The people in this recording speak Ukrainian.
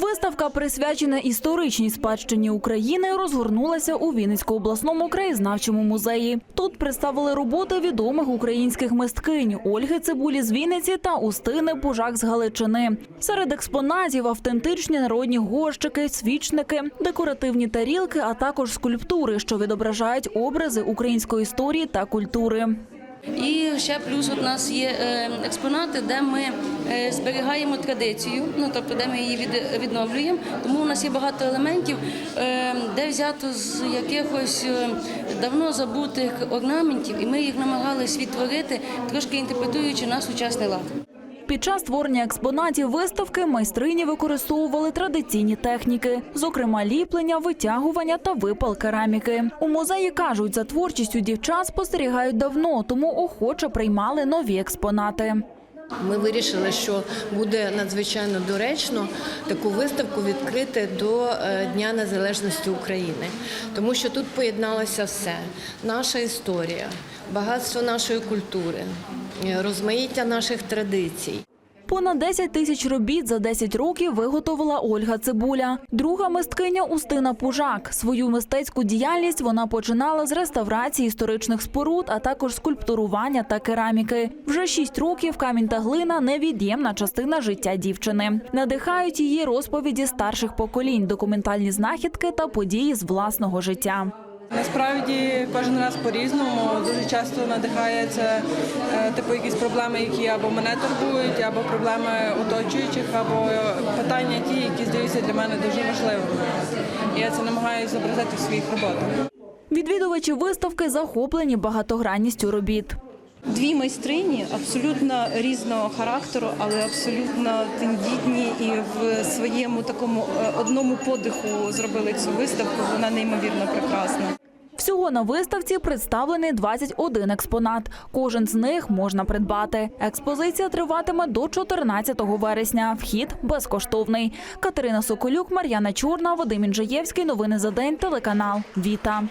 Виставка, присвячена історичній спадщині України, розгорнулася у Вінницькому обласному краєзнавчому музеї. Тут представили роботи відомих українських мисткинь Ольги Цибулі з Вінниці та Устини Пужак з Галичини. Серед експонатів автентичні народні горщики, свічники, декоративні тарілки, а також скульптури, що відображають образи української історії та культури. І ще плюс у нас є е, експонати, де ми е, зберігаємо традицію, ну тобто де ми її від- відновлюємо. Тому у нас є багато елементів, е, де взято з якихось давно забутих орнаментів, і ми їх намагалися відтворити, трошки інтерпретуючи на сучасний лад. Під час створення експонатів виставки майстрині використовували традиційні техніки, зокрема ліплення, витягування та випал кераміки. У музеї кажуть, за творчістю дівчат спостерігають давно, тому охоче приймали нові експонати. Ми вирішили, що буде надзвичайно доречно таку виставку відкрити до е, Дня Незалежності України, тому що тут поєдналося все: наша історія, багатство нашої культури, розмаїття наших традицій. Понад 10 тисяч робіт за 10 років виготовила Ольга Цибуля. Друга мисткиня Устина Пужак. Свою мистецьку діяльність вона починала з реставрації історичних споруд, а також скульптурування та кераміки. Вже 6 років камінь та глина невід'ємна частина життя дівчини. Надихають її розповіді старших поколінь, документальні знахідки та події з власного життя. Насправді кожен раз по-різному. Дуже часто надихається е, типу якісь проблеми, які або мене турбують, або проблеми оточуючих, або питання ті, які здаються для мене дуже важливими. Я це намагаюся зобразити в своїх роботах. Відвідувачі виставки захоплені багатогранністю робіт. Дві майстрині абсолютно різного характеру, але абсолютно тендітні і в своєму такому е, одному подиху зробили цю виставку. Вона неймовірно прекрасна. Всього на виставці представлений 21 експонат. Кожен з них можна придбати. Експозиція триватиме до 14 вересня. Вхід безкоштовний. Катерина Соколюк, Мар'яна Чорна, Вадим Інжаєвський. Новини за день. Телеканал Віта.